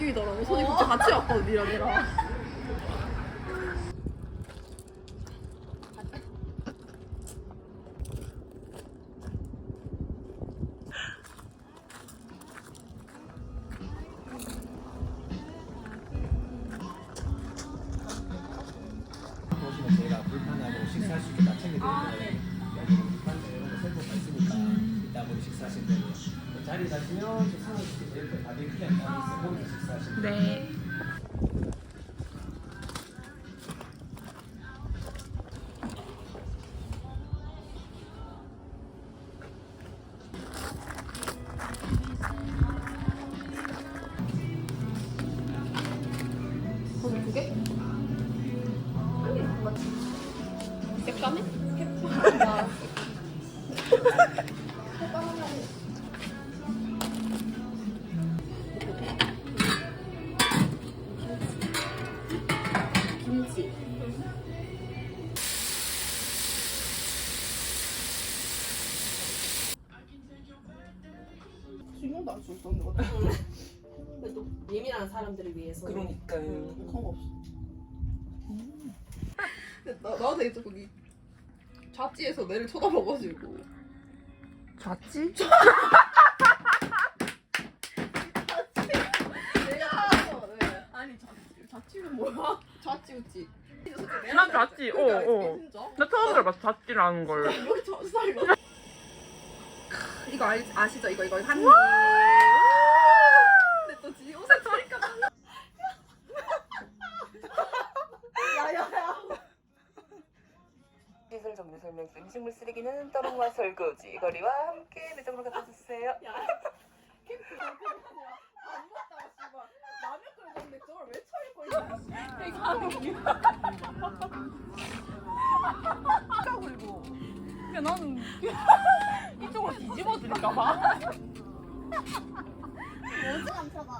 느낌이더라고. 손이 그때 같이 왔거든, 니랑 니랑. 김치. 예민한 사람들을 위해서 그러니까요. 그런 나도 이제 거기 좌찌에서 내를 쳐다봐가지고 좌찌? 내가 네. 아니 좌찌 좌찌는 뭐야? 좌찌 우찌 난 좌찌, 어, 어. 진짜? 나 처음 들어봤어, 좌찌라는 걸. 여기 저 스타일로 이거 알, 아시죠? 이거 이거 한 입 설 정리 설명 음식물 쓰레기는 떠롱과 설거지 거리와 함께 내장으로 갖다 주세요. 안. 야 나는 이쪽으로 뒤집어 드릴까봐. 감춰봐. 일하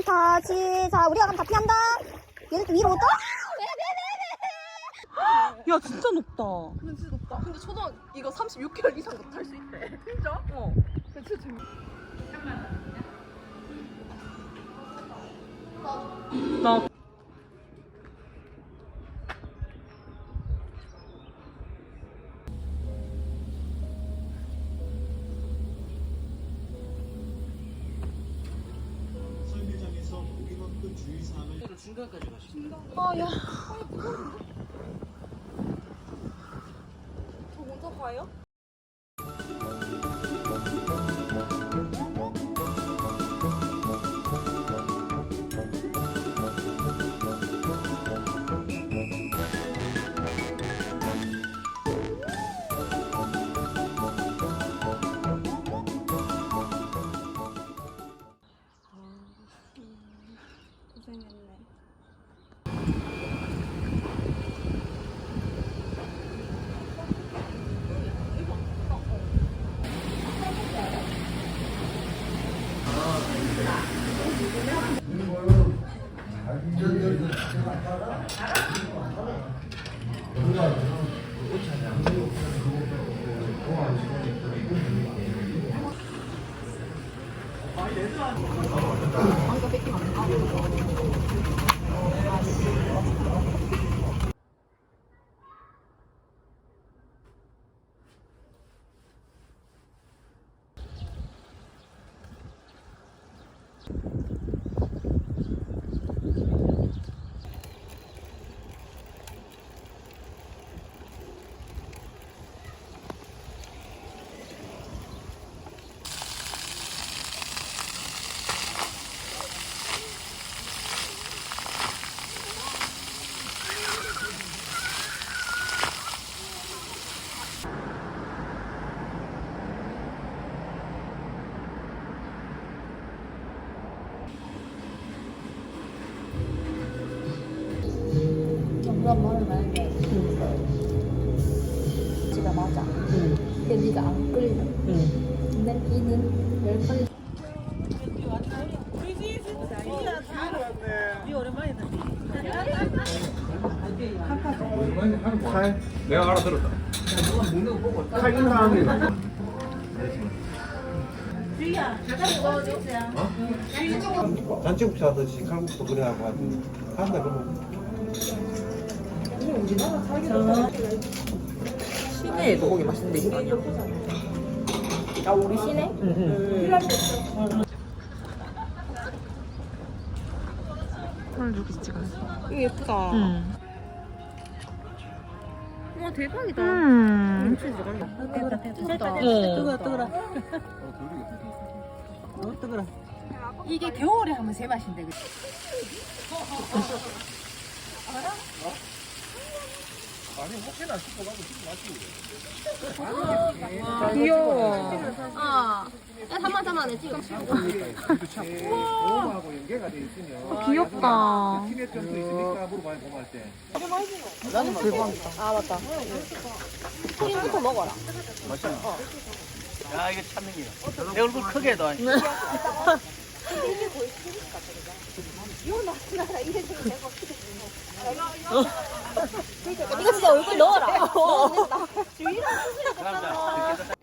한마리 미소점 터지 자 우리가 그럼 다 피한다 얘는 또 위로 떠? 야 진짜 높다. 근데 진짜 높다 근데 초등 이거 36km 이상 탈수 있대 진짜? 어 근데 진짜 재밌 나 不是你 내가 알아들었다. 칼 거. 잔치국수 하듯이 칼국수 그래 하고 하지. 한다 그러면. 시내에 소고기 맛있는데 이거 아니야? 아 우리 시내? 응. 헐 이렇게 찍어. 이거 예쁘다. 응. 와 대박이다. 음. 뜨거다. 뜨거 뜨거라. 어 뜨거라. 이게 겨울에 하면 제 맛인데 그치? 귀여워. 아, 야 잠만 잠만 지금. 오하고 연계가 돼 있으면. 귀엽다. 티넷점도 있으니까 물어봐요 보할 때. 나는 대박이다. 아 맞다. 크림부터 먹어라. 야 이거 찾는 게내 얼굴 크게 더. 이거 진짜 얼굴 넣어라. We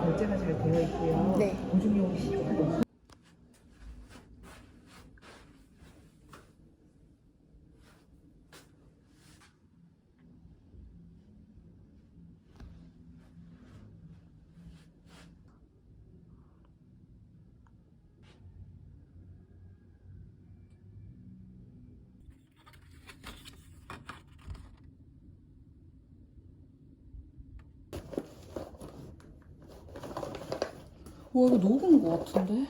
결제가 잘 되어 있고요. 네. 보증용 신용카 이거 녹은 거 같은데?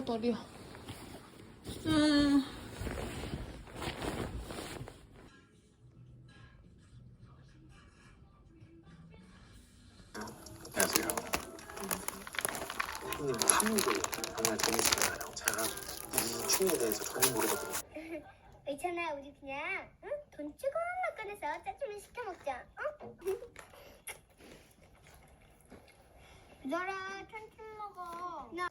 아 다리야. 음. 안녕하세요. 형님 탐구 정말 재밌어요. 제가 이 춤에 대해서 전혀 모르거든요. 괜찮아 우리 그냥 응? 돈 조금만 꺼내서 짜장면 시켜 먹자 어? 너라 천천히 먹어. 나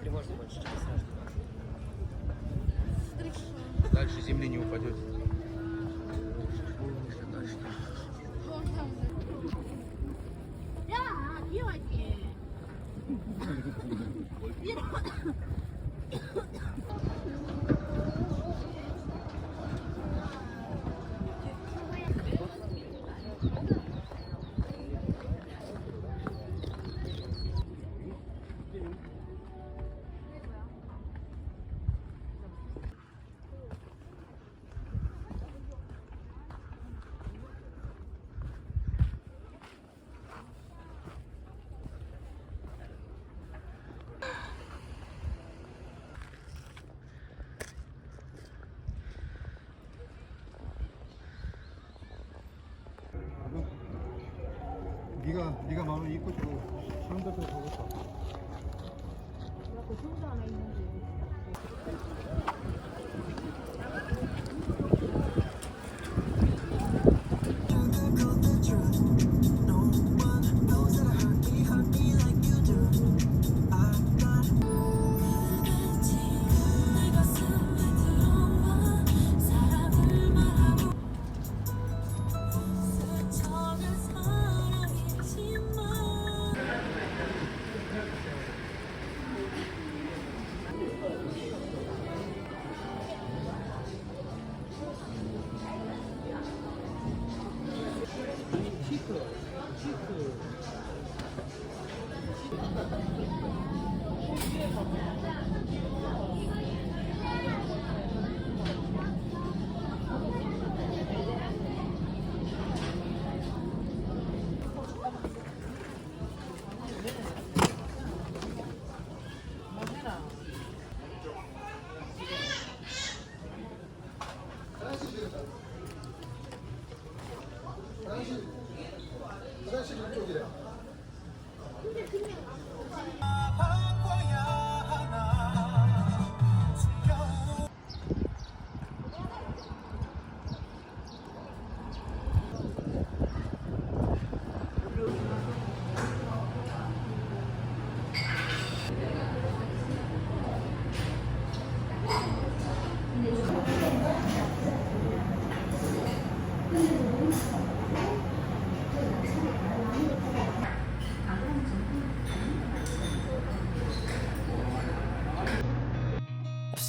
тревожно больше, чем страшно. Дальше земли не упадете. 네가 마음에 입고 주고 사람들도 보고 있어.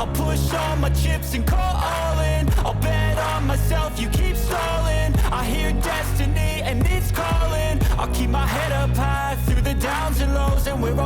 I'll push all my chips and call all in. I'll bet on myself, you keep stalling. I hear destiny and it's calling. I'll keep my head up high through the downs and lows And we're all